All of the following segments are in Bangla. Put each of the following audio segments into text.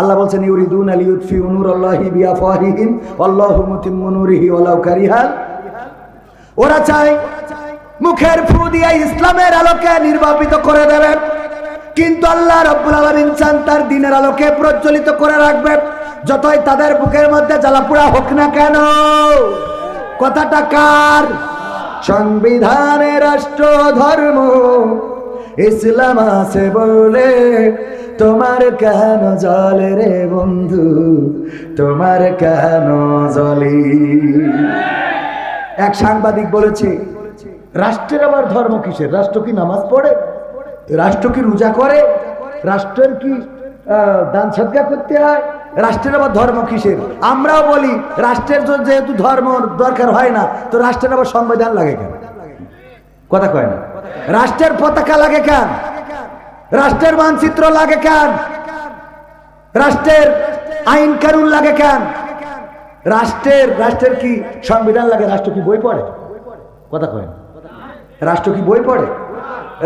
আল্লাহ বলছেন, ইউরিদুন আলী উৎফি উনুর আল্লাহি বিয়াফাহিহিম আল্লাহু মুতিম্মু নূরিহি ওয়ালাউ কারিহাল ওরা চায় মুখের ফু দিয়ে ইসলামের আলোকে নির্বাপিত করে দেবে, কিন্তু আল্লাহ রব্বুল আলামিন চান তার দিনের আলোকে প্রজ্বলিত করে রাখবে, যতই তাদের বুকের মধ্যে জ্বালাপুড়া হোক না কেন। কথাটা কার? সংবিধানে রাষ্ট্র ধর্ম ইসলাম আছে বলে তোমার কেন জলে রে বন্ধু? তোমার কেন জলি? এক সাংবাদিক বলেছে, রাষ্ট্রের আবার ধর্ম কিসের? রাষ্ট্র কি নামাজ পড়ে? রাষ্ট্র কি রোজা করে? রাষ্ট্রের কি দান সদ্গা করতে হয়? রাষ্ট্রের আবার ধর্ম কিসের? আমরাও বলি, রাষ্ট্রের যেহেতু ধর্ম দরকার হয় না, তো রাষ্ট্রের আবার সংবিধান লাগে কেন? কথা কয় না। রাষ্ট্রের পতাকা লাগে কেন? রাষ্ট্রের মানচিত্র লাগে কেন? রাষ্ট্রের আইন কানুন লাগে কেন? রাষ্ট্রের রাষ্ট্রের কি সংবিধান লাগে? রাষ্ট্র কি বই পড়ে? কথা কয় রাষ্ট্র কি বই পড়ে?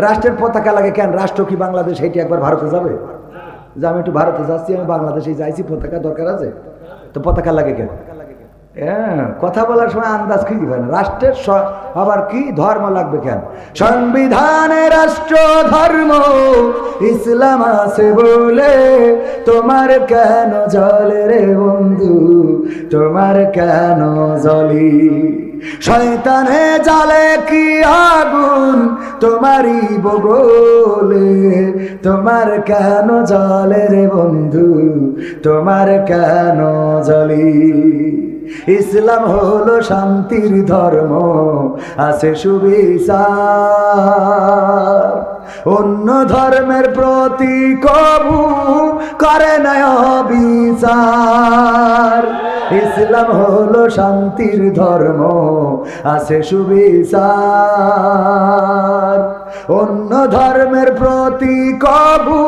রাষ্ট্রের পতাকা লাগে কেন? রাষ্ট্র কি বাংলাদেশ? এইটি একবার ভারতে যাবে? যে আমি একটু ভারতে যাচ্ছি, আমি বাংলাদেশে যাইছি, পতাকা দরকার আছে। তো পতাকা লাগে কেন? হ্যাঁ কথা বলার সময় আন্দাজ কি দিবেন রাষ্ট্রের আবার কি ধর্ম লাগবে কেন? সংবিধানে রাষ্ট্র ধর্ম, ইসলাম আছে বলে তোমার কেন জলে রে বন্ধু? তোমার কেন জলি? শয়তানে জালে কি আগুন? তোমারই বগলে তোমার কেন জলে রে বন্ধু? তোমার কেন জলি? ইসলাম হলো শান্তির ধর্ম আছে সুবিচার। অন্য ধর্মের প্রতি কবু করে নয় বিচার ইসলাম হলো শান্তির ধর্ম, আছে সুবিচার। অন্য ধর্মের প্রতি কবু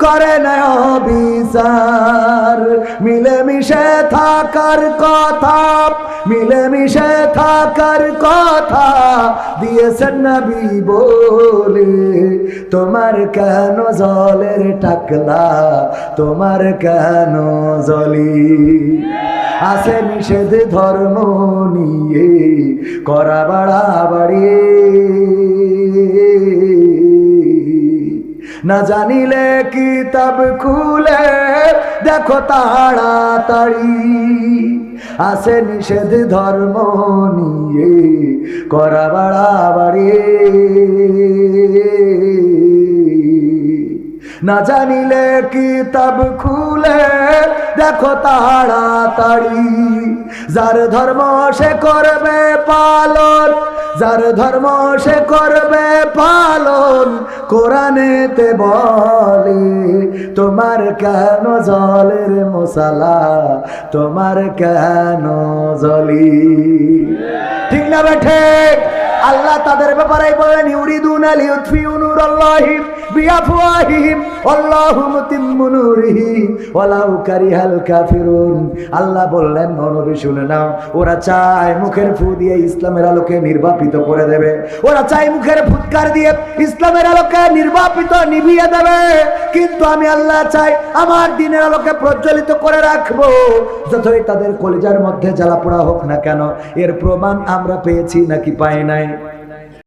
করে নয় বিচার মিলেমিশে থাকার কথা, মিলেমিশে থাকার কথা দিয়েছেন নবী বলে। তোমার কেন জলের টাকলা? তোমার কেন জলি? আছে নিষেধ ধর্ম নিয়ে, করা বাড়াবাড়ি না জানিলে কিতাব খুলে, দেখো তাড়াতাড়ি আসে নিষেধ ধর্ম নিয়ে, করা বাড়াবাড়ি না জানিলে কিতাব খুলে, দেখো তাড়াতাড়ি যার ধর্ম সে করবে পালন, যার ধর্ম সে করবে পালন, কোরআনেতে বলে, তোমার কেন জলের মশালা, তোমার কেন জলি? ঠিক না বেঠে আল্লাহ তাদের ব্যাপারে বলেন, ইউরিদুন নূরিহি, ওয়ালাউ কারিহাল কাফিরুন। আল্লাহ বললেন, নবী শুনে নাও, ওরা চায় মুখের ফু দিয়ে ইসলামের আলোকে নির্বাপিত করে দেবে। ওরা চায় মুখের ফুৎকার দিয়ে ইসলামের আলোকে নির্বাপিত নিভিয়ে দেবে। কিন্তু আমি আল্লাহ চাই আমার দিনের আলোকে প্রজ্বলিত করে রাখব। যতই তাদের কলিজার মধ্যে জ্বালা পোড়া হোক না কেন, এর প্রমাণ আমরা পেয়েছি নাকি পাই নাই। bye